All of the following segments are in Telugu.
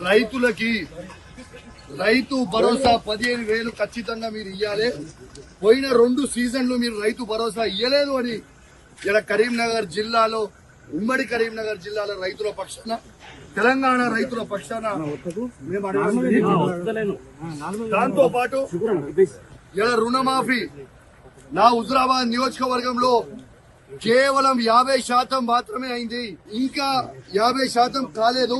రైతులకి రైతు భరోసా పదిహేను వేలు ఖచ్చితంగా మీరు ఇవ్వాలి పోయిన రెండు సీజన్లు మీరు రైతు భరోసా ఇవ్వలేదు అని ఇలా కరీంనగర్ జిల్లాలో ఉమ్మడి కరీంనగర్ జిల్లాలో రైతుల పక్షాన తెలంగాణ రైతుల పక్షాన దాంతో పాటు ఇలా రుణమాఫీ. నా హుజరాబాద్ నియోజకవర్గంలో కేవలం యాభై శాతం మాత్రమే అయింది. ఇంకా యాభై శాతం కాలేదు.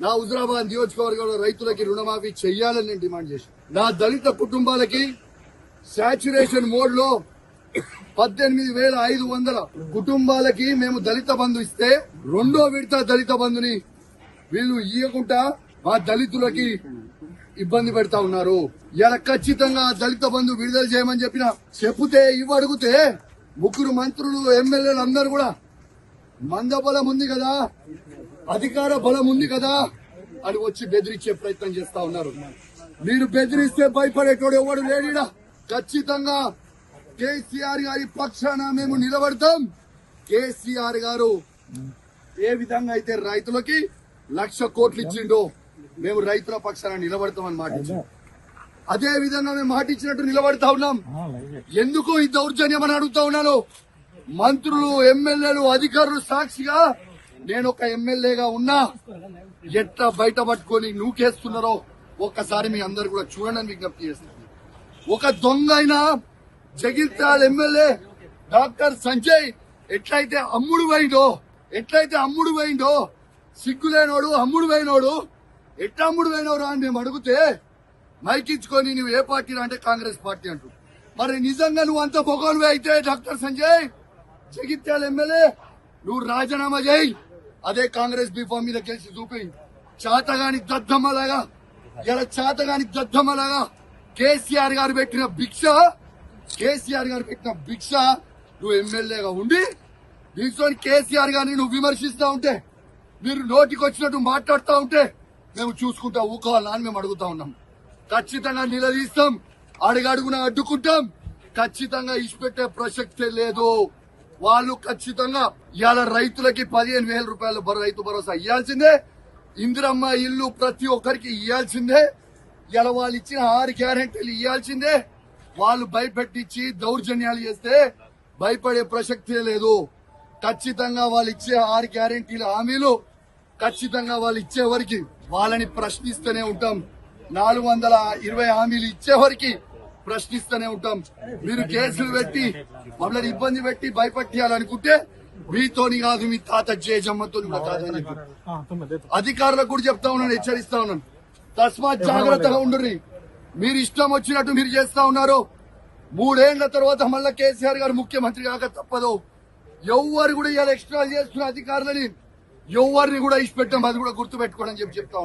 నా హుజరాబాద్ నియోజకవర్గంలో రైతులకి రుణమాఫీ చేయాలని నేను డిమాండ్ చేశాను నా దళిత కుటుంబాలకి శాచ్యురేషన్ మోడ్లో పద్దెనిమిది వేల ఐదు వందల కుటుంబాలకి మేము దళిత బంధు ఇస్తే రెండో విడత దళిత బంధుని వీళ్ళు ఇవ్వకుండా మా దళితులకి ఇబ్బంది పెడతా ఉన్నారు. ఇలా ఖచ్చితంగా దళిత బంధు విడుదల చేయమని చెప్పిన చెప్తే ఇవ్వడిగితే ముగ్గురు మంత్రులు ఎమ్మెల్యేలు అందరూ కూడా మంద బలం ఉంది కదా అధికార బలం ఉంది కదా అని వచ్చి బెదిరించే ప్రయత్నం చేస్తా ఉన్నారు. మీరు బెదిరిస్తే భయపడేటోడు ఎవడు లేడిడా? ఖచ్చితంగా కేసీఆర్ గారి పక్షాన మేము నిలబడతాం. కేసీఆర్ గారు ఏ విధంగా అయితే రైతులకి లక్ష కోట్లు ఇచ్చిండో మేము రైతుల పక్షాన నిలబడతామని మాట ఇచ్చాం. అదే విధంగా మేము మాట ఇచ్చినట్టు నిలబడతా ఉన్నాం. ఎందుకు ఈ దౌర్జన్యం అని అడుగుతా ఉన్నాను? మంత్రులు ఎమ్మెల్యేలు అధికారులు సాక్షిగా నేను ఒక ఎమ్మెల్యేగా ఉన్నా. ఎట్లా బయట పట్టుకొని నూకేస్తున్నారో ఒక్కసారి మీ అందరు కూడా చూడండి విజ్ఞప్తి చేస్తున్నాను. ఒక దొంగ అయినా జగిత్యాల ఎమ్మెల్యే డాక్టర్ సంజయ్ ఎట్లయితే అమ్ముడు పోయిండో ఎట్లయితే అమ్ముడు పోయిండో సిగ్గులేనోడు అమ్ముడు పోయినోడు ఎట్లా అమ్ముడు పోయినోడు అని మేము అడిగితే మైకించుకొని నువ్వు ఏ పార్టీ అంటే కాంగ్రెస్ పార్టీ అంటూ మరి నిజంగా నువ్వు అంత పొగలువే అయితే డాక్టర్ సంజయ్? జగిత్యాల ఎమ్మెల్యే నువ్వు రాజీనామా చేయి. అదే కాంగ్రెస్ బీఫామ్ మీద గెలిచి చూపి చాతగాని దద్దమ్మలాగా. ఇలా చాతగాని దద్దమ్మలాగా. కేసీఆర్ గారు పెట్టిన భిక్ష కేసీఆర్ గారు పెట్టిన భిక్ష నువ్వు ఎమ్మెల్యేగా ఉండి దీంట్లో కేసీఆర్ గారిని నువ్వు విమర్శిస్తా ఉంటే మీరు నోటికొచ్చినట్టు మాట్లాడుతూ ఉంటే మేము చూసుకుంటా ఊకోవాలా అని మేము అడుగుతా ఉన్నాం. ఖచ్చితంగా నిలదీస్తాం. అడుగడుగున అడ్డుకుంటాం. ఖచ్చితంగా ఇచ్చిపెట్టే ప్రసక్తే లేదు. వాళ్ళు ఖచ్చితంగా ఇవాళ రైతులకి పదిహేను వేల రూపాయలు రైతు భరోసా ఇవ్వాల్సిందే ఇందిరమ్మ ఇల్లు ప్రతి ఒక్కరికి ఇవ్వాల్సిందే ఇలా వాళ్ళు ఇచ్చిన ఆరు గ్యారెంటీలు ఇవ్వాల్సిందే వాళ్ళు భయపెట్టించి దౌర్జన్యాలు చేస్తే భయపడే ప్రసక్తే లేదు. ఖచ్చితంగా వాళ్ళు ఇచ్చే ఆరు గ్యారెంటీల హామీలు ఖచ్చితంగా వాళ్ళు ఇచ్చేవరికి వాళ్ళని ప్రశ్నిస్తూనే ఉంటాం. నాలుగు వందల ఇరవై హామీలు ఇచ్చేవరికి ప్రశ్నిస్తూనే ఉంటాం. మీరు కేసులు పెట్టి మమ్మల్ని ఇబ్బంది పెట్టి భయపెట్టియాలనుకుంటే మీతోని కాదు మీ తాత కాదని అధికారులకు కూడా చెప్తా ఉన్నాను హెచ్చరిస్తా ఉన్నాను. తస్మాత్ జాగ్రత్తగా ఉండుర్రి. మీరు ఇష్టం వచ్చినట్టు మీరు చేస్తా ఉన్నారు. మూడేళ్ళ తర్వాత మళ్ళా కేసీఆర్ గారు ముఖ్యమంత్రి కాక తప్పదు. ఎవరు కూడా ఇలా ఎక్స్ట్రా చేస్తున్న అధికారులని ఎవరిని కూడా ఇష్టపెట్టాం అది కూడా గుర్తు పెట్టుకోవడం చెప్పి చెప్తా ఉన్నాను